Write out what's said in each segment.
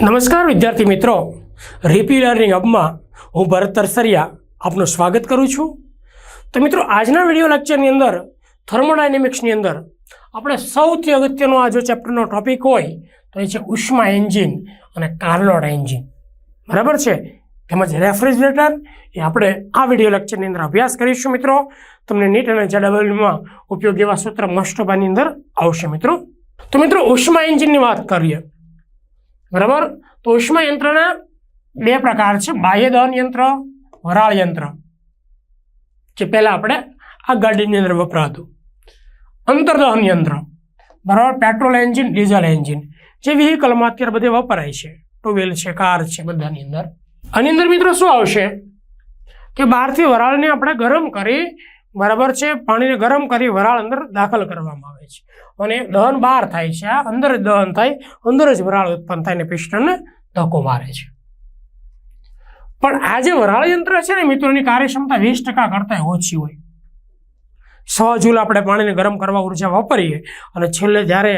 નમસ્કાર વિદ્યાર્થી મિત્રો. રીપી લર્નિંગ હબમાં હું ભરત તરસરિયા આપનું સ્વાગત કરું છું. તો મિત્રો, આજના વીડિયો લેક્ચરની અંદર થર્મોડાયનેમિક્સની અંદર આપણે સૌથી અગત્યનો આ જો ચેપ્ટરનો ટોપિક હોય, તો એ છે ઉષ્મા એન્જિન અને કાર્લોડ એન્જિન બરાબર છે? તેમજ રેફ્રિજરેટર એ આપણે આ વીડિયો લેક્ચરની અંદર અભ્યાસ કરીશું મિત્રો. તમને નીટ અને જેડબલમાં ઉપયોગી એવા સૂત્ર મસ્ટોબાની અંદર આવશે મિત્રો. તો મિત્રો, ઉષ્મા એન્જિનની વાત કરીએ. બરાબર? તો ઉષ્મા યંત્રના બે પ્રકાર છે. બાહ્ય દહન યંત્ર, વરાળ યંત્ર, જે પહેલાં આપણે આ ગાડીની અંદર વપરાતું. અંતર્દહન યંત્ર, બરાબર? પેટ્રોલ એન્જિન, ડીઝલ એન્જિન, જે વ્હીકલમાં અત્યારે બધે વપરાય છે. ટુ વ્હીલ છે, કાર છે, બધાની અંદર. આની અંદર મિત્રો શું આવશે? કે બહારથી વરાળને આપણે ગરમ કરી, બરાબર છે, પાણીને ગરમ કરી વરાળ અંદર દાખલ કરવામાં આવે છે. અને દહન બહાર થાય છે. આ અંદર જ દહન થાય, અંદર જ વરાળ ઉત્પન્ન થાય ને પિસ્ટનને ધક્કો મારે છે. પણ આ જે વરાળ યંત્ર છે ને મિત્રોની કાર્યક્ષમતા વીસ ટકા કરતાં ઓછી હોય. સો જૂલ આપણે પાણીને ગરમ કરવા ઊર્જા વાપરીએ અને છેલ્લે જ્યારે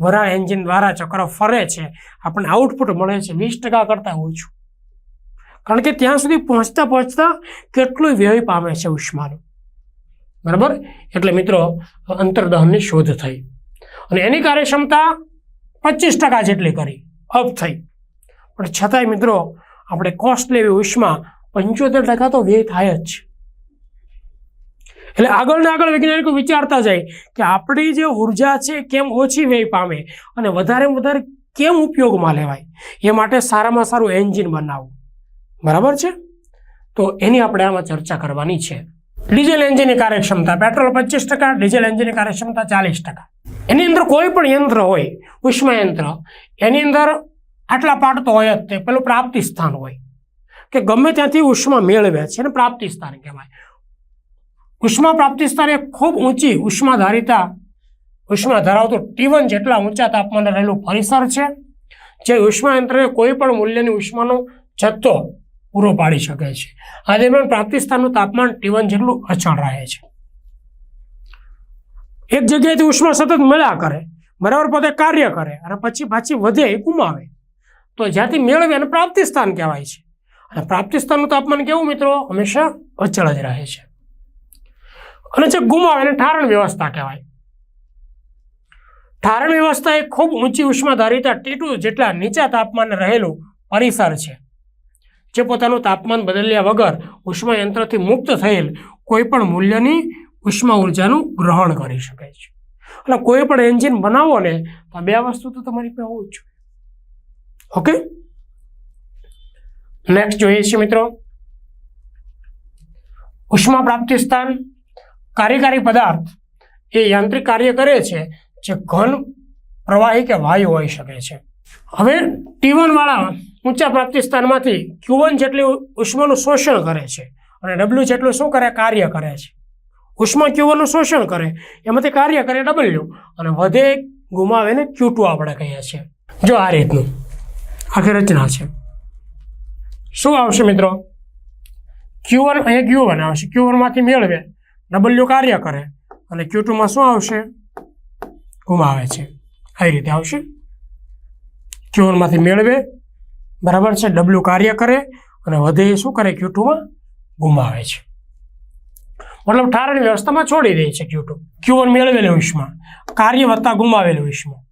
વરાળ એન્જિન દ્વારા ચક્ર ફરે છે, આપણને આઉટપુટ મળે છે વીસ ટકા કરતાં ઓછું. કારણ કે ત્યાં સુધી પહોંચતા પહોંચતા કેટલું વ્યય પામે છે ઉષ્માનું. બરાબર? એટલે મિત્રો, અંતર્દહનની શોધ થઈ. અને એની કાર્યક્ષમતા પચીસ ટકા જેટલી કરી. અપ થઈ. પણ છતાંય મિત્રો, આપણે કોસ્ટલી એવી ઉષ્મા પંચોતેર ટકા તો વ્યય થાય જ. છે એટલે આગળ ને આગળ વૈજ્ઞાનિકો વિચારતા જાય કે આપણી જે ઊર્જા છે, કેમ ઓછી વ્યય પામે અને વધારે વધારે કેમ ઉપયોગમાં લેવાય? એ માટે સારામાં સારું એન્જિન બનાવવું. બરાબર છે? તો એની આપણે આમાં ચર્ચા કરવાની છે. ડીઝલ એન્જિનની કાર્યક્ષમતા, પેટ્રોલ પચીસ ટકા, ડીઝલ એન્જિનની કાર્યક્ષમતા ચાલીસ ટકા. એની અંદર કોઈ પણ યંત્ર હોય ઉષ્મા યંત્ર એની અંદર આટલા પાર્ટ તો હોય જ તે, પેલું પ્રાપ્તિ સ્થાન હોય. કે ગમે ત્યાંથી ઉષ્મા મેળવે છે એને પ્રાપ્તિ સ્થાન કહેવાય. ઉષ્મા પ્રાપ્તિ સ્થાન એ ખૂબ ઊંચી ઉષ્મા ધારિતા ઉષ્મા ધરાવતું ટીવન જેટલા ઊંચા તાપમાને રહેલું પરિસર છે. જે ઉષ્મા યંત્રને કોઈ પણ મૂલ્યની ઉષ્માનો જથ્થો પૂરો પાડી શકે છે. આ દરમિયાન પ્રાપ્તિ સ્થાનનું તાપમાન ટીવન જેટલું અચળ રહે છે. એક જગ્યાએથી ઉષ્મા સતત મળ્યા કરે, બરાબર પોતે કાર્ય કરે અને પછી પાછી વધે એ ગુમાવે. તો જ્યાંથી મેળવે એને પ્રાપ્તિ સ્થાન કહેવાય છે. અને પ્રાપ્તિ સ્થાનનું તાપમાન કેવું મિત્રો? હંમેશા અચળ જ રહે છે. અને જે ગુમાવે એને ઠારણ વ્યવસ્થા કહેવાય. ઠારણ વ્યવસ્થા એ ખૂબ ઊંચી ઉષ્મા ધારિતા ટીટુ જેટલા નીચા તાપમાને રહેલું પરિસર છે. જે પોતાનું તાપમાન બદલ્યા વગર ઉષ્મા યંત્રથી મુક્ત થયેલ કોઈપણ મૂલ્યની ઉષ્મા ઉર્જાનું ગ્રહણ કરી શકે છે. એટલે કોઈ પણ એન્જિન બનાવો ને, તો બે વસ્તુ તો તમારી પાસે હોવું જોઈએ. ઓકે? નેક્સ્ટ જોઈએ છીએ મિત્રો. ઉષ્મા પ્રાપ્તિ સ્થાન કાર્યકારી પદાર્થ એ યાંત્રિક કાર્ય કરે છે જે ઘન, પ્રવાહી કે વાયુ હોઈ શકે છે. હવે ટીવન વાળા ઊંચા પ્રાપ્તિ સ્થાનમાંથી ક્યુવન જેટલી ઉષ્માનું શોષણ કરે છે અને ડબલ્યુ જેટલું શું કરે? કાર્ય કરે છે. ઉષ્મા ક્યુવનનું શોષણ કરે, એમાંથી કાર્ય કરે ડબલ્યુ અને વધે ગુમાવે ને ક્યુ ટુ આપણે કહીએ છીએ. જો આ રીતનું, આખી રચના છે. શું આવશે મિત્રો? ક્યુવન અહીંયા ક્યુવન આવશે. ક્યુવનમાંથી મેળવે, ડબલ્યુ કાર્ય કરે અને ક્યુ ટુમાં શું આવશે? ગુમાવે છે. આવી રીતે આવશે. ક્યુવનમાંથી મેળવે બરાબર છે? ડબલ્યુ કાર્ય કરે અને વધે શું કરે? ક્યુ ટુમાં ગુમાવે છે. મતલબ ઠારની વ્યવસ્થામાં છોડી દે છે ક્યુ ટુ ક્યુવન મેળવેલું વિશ્વમાં કાર્ય વત્તા ગુમાવેલું વિશ્વમાં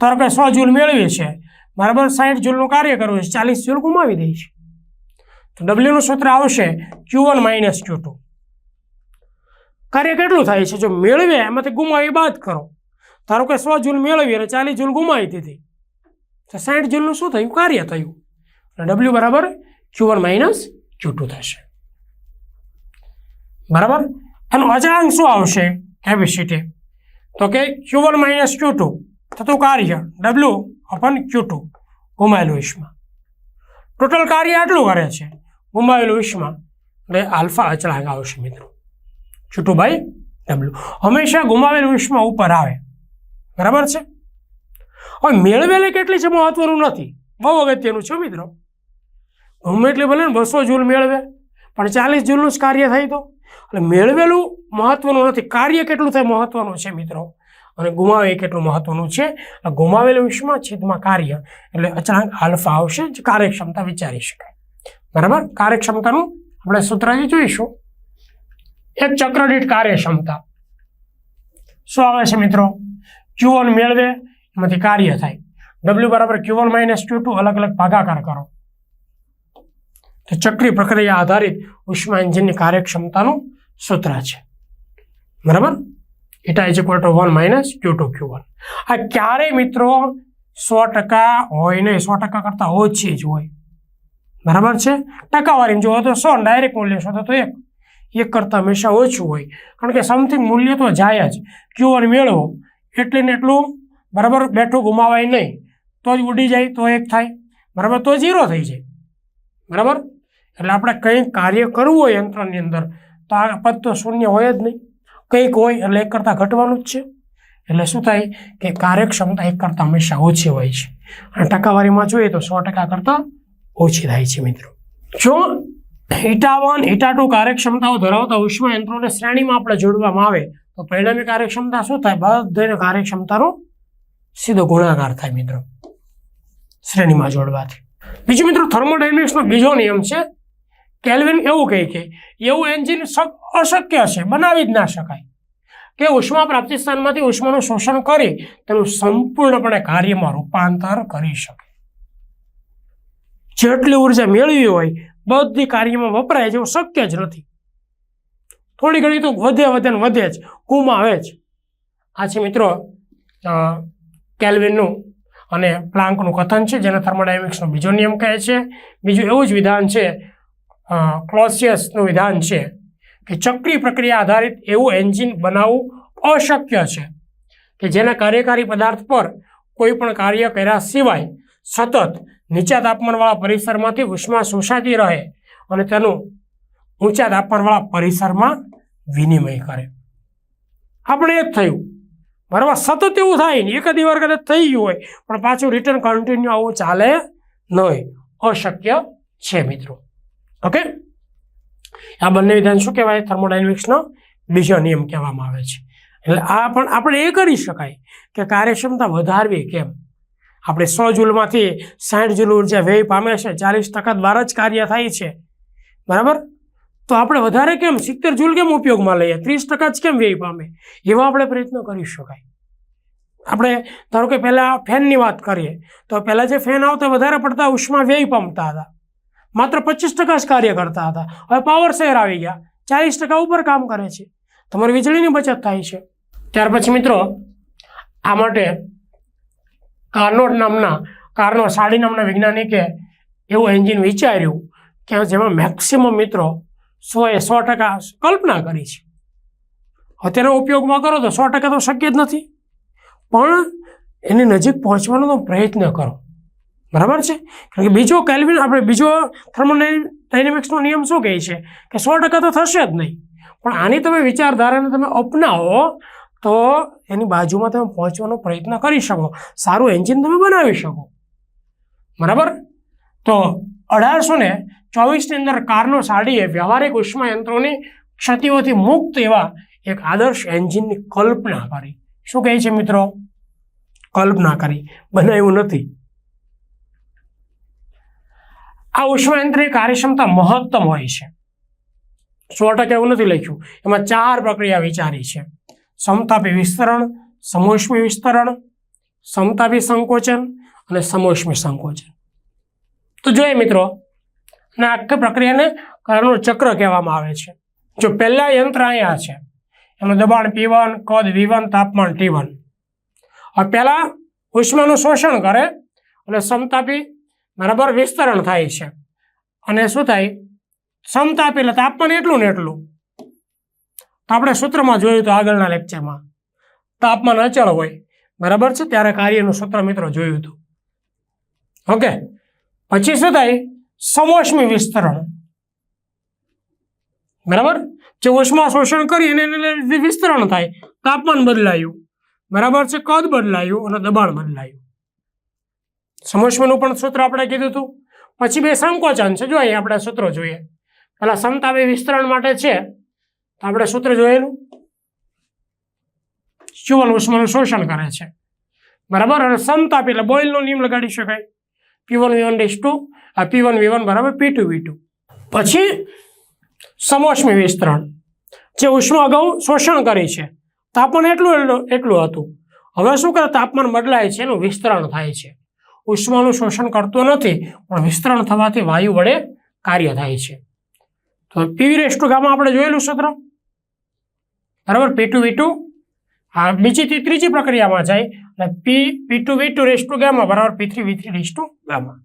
ધારો કે સો જૂલ મેળવીએ છે. બરાબર સાઠ જૂલનું કાર્ય કરવું છે. ચાલીસ જૂલ ગુમાવી દે છે. તો ડબલ્યુનું સૂત્ર આવશે Q one minus Q two કાર્ય કેટલું થાય છે? જો મેળવે એમાંથી ગુમાવી બાદ કરો. ધારો કે સો જૂલ મેળવી અને ચાલીસ જૂલ ગુમાવી દીધી. તો સાઠ જૂલનું શું થયું? કાર્ય થયું. અને ડબલ્યુ બરાબર Q one minus Q two થશે. બરાબર? એનું અચળાંક શું આવશે? કેપેસિટી તો કે Q one minus Q two થતું કાર્ય ડબલ્યુ અપન ક્યુ ટુ ગુમાયેલું વિશ્વમાં ટોટલ કાર્ય આટલું કરે છે. ગુમાવેલું વિશ્વમાં એટલે આલ્ફા અચળાંક આવશે મિત્રો. છૂટું બાય ડબલ્યુ હંમેશા ગુમાવેલું વિશ્વમાં ઉપર આવે. બરાબર છે? હવે મેળવેલી કેટલી છે મહત્વનું નથી. બહુ અગત્યનું છે મિત્રો. ગમે એટલે ભલે ને બસો જૂલ મેળવે, પણ ચાલીસ જૂલનું જ કાર્ય થાય તો. એટલે મેળવેલું મહત્વનું નથી. કાર્ય કેટલું થાય મહત્વનું છે મિત્રો. અને ગુમાવે એ કેટલું મહત્વનું છે? ગુમાવેલું વિશ્વમાં છેદમાં કાર્ય. એટલે અચાનક આલ્ફા આવશે જે કાર્યક્ષમતા વિચારી શકાય. બરાબર? કાર્યક્ષમતાનું આપણે સૂત્ર જે જોઈશું. એક ચક્ર દીઠ કાર્યક્ષમતા. શું આવે છે મિત્રો? ક્યુ મેળવે એમાંથી કાર્ય થાય. ડબલ્યુ બરાબર Q one minus Q two અલગ અલગ ભાગાકાર કરો. તો ચક્રી પ્રક્રિયા આધારિત ઉષ્મા એન્જિનની કાર્યક્ષમતાનું સૂત્ર છે. બરાબર? Eta is equal to one minus Q two Q one આ ક્યારેય મિત્રો સો ટકા હોય નહીં. સો ટકા કરતાં ઓછી જ હોય. બરાબર છે? ટકાવારી જોવો તો સો ડાયરેક્ટ મૂલ્ય શોધો તો એક. એક કરતાં હંમેશા ઓછું હોય. કારણ કે સમથિંગ મૂલ્ય તો જાય જ. ક્યુ વન મેળવો. એટલે ને એટલું બરાબર બેઠું ગુમાવાય નહીં. તો જ ઉડી જાય, તો એક થાય. બરાબર, તો ઝીરો થઈ જાય. બરાબર? એટલે આપણે કંઈક કાર્ય કરવું હોય યંત્રની અંદર, તો આ પદ તો શૂન્ય હોય જ નહીં. કંઈક હોય એટલે એક કરતાં ઘટવાનું જ છે. એટલે શું થાય કે કાર્યક્ષમતા એક કરતાં હંમેશા ઓછી હોય છે. અને ટકાવારીમાં જોઈએ તો સો ટકા કરતાં ઓછી થાય છે મિત્રો. જો હીટા વન હીટા ટુ કાર્યક્ષમતાઓ ધરાવતા ઉષ્મા યંત્રોને શ્રેણીમાં આપણે જોડવામાં આવે, તો પરિણામી કાર્યક્ષમતા શું થાય? બધાને કાર્યક્ષમતાનો સીધો ગુણાકાર થાય મિત્રો. શ્રેણીમાં જોડવાથી બીજું મિત્રો થર્મોડાયનેમિક્સનો બીજો નિયમ છે. કેલ્વિન એવું કહે કે, એવું એન્જિન શક- અશક્ય છે, બનાવી જ ના શકાય. કે ઉષ્મા પ્રાપ્તિ સ્થાનમાંથી ઉષ્માનું શોષણ કરી તેનું સંપૂર્ણપણે કાર્યમાં રૂપાંતર કરી શકે. જેટલી ઊર્જા મેળવી હોય, બધી કાર્યમાં વપરાય જેવું શક્ય જ નથી. થોડી ઘણી તો વધે વધે ને વધે જ, ગુમાવે જ. આ છે મિત્રો કેલ્વિનનું અને પ્લાન્કનું કથન છે, જેને થર્મોડાયનેમિક્સનો બીજો નિયમ કહે છે. બીજું એવું જ વિધાન છે ક્લોસિયસનું વિધાન છે કે ચક્રી પ્રક્રિયા આધારિત એવું એન્જિન બનાવવું અશક્ય છે કે જેના કાર્યકારી પદાર્થ પર કોઈ પણ કાર્ય કર્યા સિવાય સતત નીચા તાપમાનવાળા પરિસરમાંથી ઉષ્મા શોષાતી રહે અને તેનું ઊંચા તાપમાનવાળા પરિસરમાં વિનિમય કરે. આપણે એ જ થયું. બરાબર સતત એવું થાય ને, એક જ વાર કદાચ થઈ ગયું હોય, પણ પાછું રિટર્ન કન્ટિન્યુ આવું ચાલે નહીં. અશક્ય છે મિત્રો. ઓકે? આ બંને વિધાન શું કહેવાય? થર્મોડાયનેમિક્સનો બીજો નિયમ કહેવામાં આવે છે. એટલે આ પણ આપણે એ કરી શકાય કે કાર્યક્ષમતા વધારવી કેમ? આપણે સો જૂલમાંથી સાઠ જૂલ ઊર્જા વ્યય પામે છે, ચાલીસ ટકા દ્વારા જ કાર્ય થાય છે. બરાબર? તો આપણે વધારે કેમ સિત્તેર જૂલ કેમ ઉપયોગમાં લઈએ? ત્રીસ ટકા જ કેમ વ્યય પામે? એવા આપણે પ્રયત્ન કરી શકાય. આપણે ધારો કે પહેલાં ફેનની વાત કરીએ, તો પહેલાં જે ફેન આવતા વધારે પડતા ઉષ્મા વ્યય પામતા હતા. માત્ર પચીસ ટકા જ કાર્ય કરતા હતા. હવે પાવર શેર આવી ગયા. ચાલીસ ટકા ઉપર કામ કરે છે. તમારી વીજળીની બચત થાય છે. ત્યાર પછી મિત્રો, આ માટે કાર્નોટ નામના કાર્નો સાડી નામના વૈજ્ઞાનિકે એવું એન્જિન વિચાર્યું કે જેમાં મેક્સિમમ મિત્રો એ સો ટકા કલ્પના કરી છે. અત્યારે ઉપયોગમાં કરો તો સો ટકા તો શક્ય જ નથી. પણ એની નજીક પહોંચવાનો તો પ્રયત્ન કરો. બરાબર છે? કારણ કે બીજો કેલ્વિન આપણે બીજો થર્મોડાયનેમિક્સનો નિયમ શું કહે છે? કે સો ટકા તો થશે જ નહીં. પણ આની તમે વિચારધારાને તમે અપનાવો તો એની બાજુમાં તમે પહોંચવાનો પ્રયત્ન કરી શકો. સારું એન્જિન તમે બનાવી શકો. બરાબર? તો અઢારસો ને ચોવીસની અંદર કારનો સાડીએ વ્યવહારિક ઉષ્માયંત્રોની ક્ષતિઓથી મુક્ત એવા એક આદર્શ એન્જિનની કલ્પના કરી. શું કહે છે મિત્રો? કલ્પના કરી. બનાવ્યું નથી. આ ઉષ્માયંત્રની કાર્યક્ષમતા મહત્તમ હોય છે. સો ટકા એવું નથી લખ્યું. એમાં ચાર પ્રક્રિયા વિચારી છે. સમતાપી વિસ્તરણ, સમોષ્મી વિસ્તરણ, સમતાપી સંકોચન અને સમોષ્મી સંકોચન. તો જોઈએ મિત્રો અને આખી પ્રક્રિયાને કારણનું ચક્ર કહેવામાં આવે છે. જો પહેલા યંત્ર અહીંયા છે, એનું દબાણ પી વન કદ વી વન તાપમાન ટી વન હવે પહેલાં ઉષ્માનું શોષણ કરે અને સમતાપી બરાબર વિસ્તરણ થાય છે. અને શું થાય? સમતાપી એટલે તાપમાન એટલું ને એટલું. તો આપણે સૂત્રમાં જોયું તો આગળના લેક્ચરમાં. તાપમાન અચળ હોય, બરાબર છે? ત્યારે કાર્યનું સૂત્ર મિત્રો જોયું હતું. ઓકે. પછી શું થાય? સમોષ્મી વિસ્તરણ. બરાબર? જે ઉષ્મા શોષણ કરી અને એને વિસ્તરણ થાય. તાપમાન બદલાયું. બરાબર છે? કદ બદલાયું અને દબાણ બદલાયું. સમોષ્મીનું પણ સૂત્ર આપણે કીધું હતું. પછી બે સંકોચન છે. જો અહીં આપણે સૂત્રો જોઈએ. પેલા સમતાપી વિસ્તરણ માટે છે. તો આપણે સૂત્ર જોયેલું. ચુવન ઉષ્માનું શોષણ કરે છે. બરાબર? અને સમતાપ એટલે બોઇલનો નિયમ લગાડી શકાય. પી વન વી વન ડેસ ટુ આ પી વન વી વન બરાબર પી ટુ વી ટુ પછી સમોષ્મી વિસ્તરણ, જે ઉષ્મા અગાઉ શોષણ કરે છે. તાપમાન એટલું એટલું હતું. હવે શું કરે? તાપમાન બદલાય છે, એનું વિસ્તરણ થાય છે. ઉષ્માનું શોષણ કરતું નથી, પણ વિસ્તરણ થવાથી વાયુ વડે કાર્ય થાય છે. તો પીવી રેસ ટુ ગામાં આપણે જોયેલું સૂત્ર? બરાબર? પી ટુ વી ટુ આ બીજી ત્રીજી પ્રક્રિયામાં જાય, અને P P two V two raise to gamma, બરાબર P three V three raise to gamma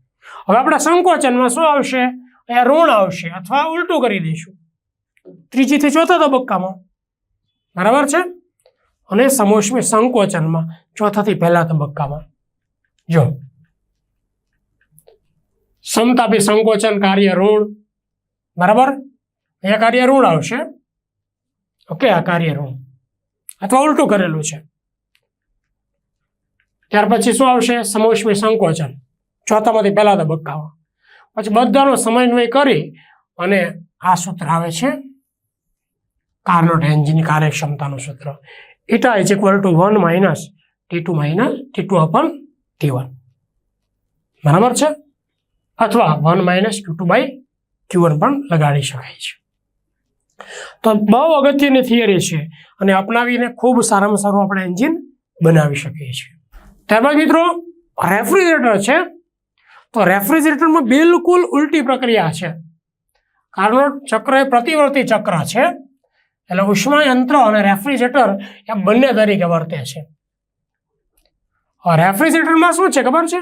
હવે આપણા સંકોચનમાં શું આવશે? અહીંયા ઋણ આવશે અથવા ઉલટું કરી દઈશું. ત્રીજીથી ચોથા તબક્કામાં. બરાબર છે? અને સમોષ્મી સંકોચનમાં ચોથાથી પહેલા તબક્કામાં. જો. સમતાપી સંકોચન કાર્ય ઋણ. બરાબર? અહીંયા કાર્ય ઋણ આવશે. ઓકે, આ કાર્ય ઋણ. અથવા ઉલટું કરેલું છે. ત્યાર પછી શું આવશે? સમોષ્મી સંકોચન. ચોથામાંથી પહેલા તબક્કામાં પછી બધાનો સમન્વય કરી અને આ સૂત્ર આવે છે કાર્નોટ એન્જિન કાર્યક્ષમતાનું સૂત્ર. Eta is equal to one minus T two minus T two upon T one બરાબર છે? અથવા one minus Q two by Q one પણ લગાડી શકાય છે. તો બહુ અગત્યની થિયરી છે અને અપનાવીને ખૂબ સારામાં સારું આપણે એન્જિન બનાવી શકીએ છીએ. ત્યારબાદ મિત્રો રેફ્રિજરેટર છે. તો રેફ્રિજરેટરમાં બિલકુલ ઉલટી પ્રક્રિયા છે. કાર્નોટ ચક્ર એ પ્રતિવર્તી ચક્ર છે. એટલે ઉષ્મા યંત્ર અને રેફ્રિજરેટર એ બંને તરીકે વર્તે છે. રેફ્રિજરેટરમાં શું છે ખબર છે?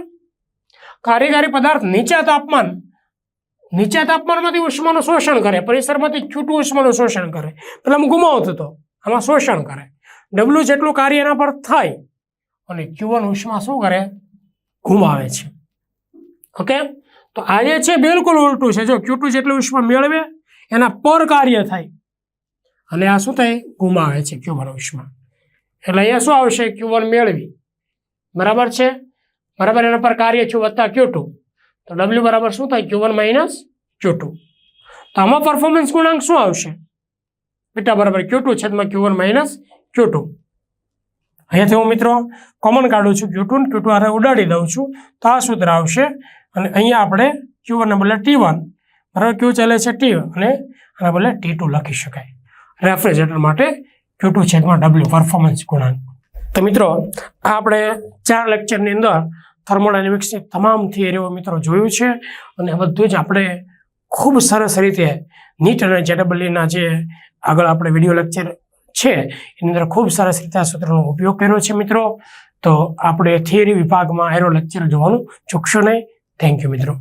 કાર્યકારી પદાર્થ નીચા તાપમાન, નીચા તાપમાનમાંથી ઉષ્માનું શોષણ કરે, પરિસરમાંથી છૂટું ઉષ્માનું શોષણ કરે. પેલા આમ ગુમાવતો હતો આમાં શોષણ કરે. ડબલ્યુ જેટલું કાર્ય એના પર થાય, અને ક્યુવન ઉષ્મા શું કરે? ગુમાવે છે. ઓકે? તો આ જે છે બિલકુલ ઉલટું છે. જો ક્યુ જેટલું ઉષ્મા મેળવે, એના પર કાર્ય થાય. અને આ શું થાય? ગુમાવે છે ક્યુવન ઉષ્મા. એટલે અહીંયા શું આવશે? ક્યુવન મેળવી. બરાબર છે? બરાબર, એના પર કાર્ય છું વત્તા ક્યુ ટુ તો ડબલ્યુ બરાબર શું થાય? Q one minus Q two તો આમાં પરફોર્મન્સ ગુણાંક શું આવશે? બીટા બરાબર ક્યુ ટુ છેદમાં Q one minus Q two અહીંયાથી હું મિત્રો કોમન કાઢું છું ક્યુ ટુ ક્યુ હારે ઉડાડી દઉં છું. તો આ સૂત્ર આવશે અને અહીંયા આપણે ક્યુ વનને બદલે ટી વન બરાબર? ક્યુ ચાલે છે ટી અને આના બદલે ટી ટુ લખી શકાય. રેફ્રિજરેટર માટે ક્યુ ટુ છેદમાં ડબલ્યુ પરફોર્મન્સ ગુણાંક. તો મિત્રો, આ આપણે ચાર લેક્ચરની અંદર થર્મોડાયનેમિક્સની તમામ થિયરીઓ મિત્રો જોયું છે. અને બધું જ આપણે ખૂબ સરસ રીતે નીટ અને જેડબલના જે આગળ આપણે વીડિયો લેક્ચર છે, એની અંદર ખૂબ સરસ રીતે આ સૂત્રનો ઉપયોગ કર્યો છે મિત્રો. તો આપણે થિયરી વિભાગમાં એરો લેક્ચર જોવાનું ચૂકશો નહીં. થેન્ક યુ મિત્રો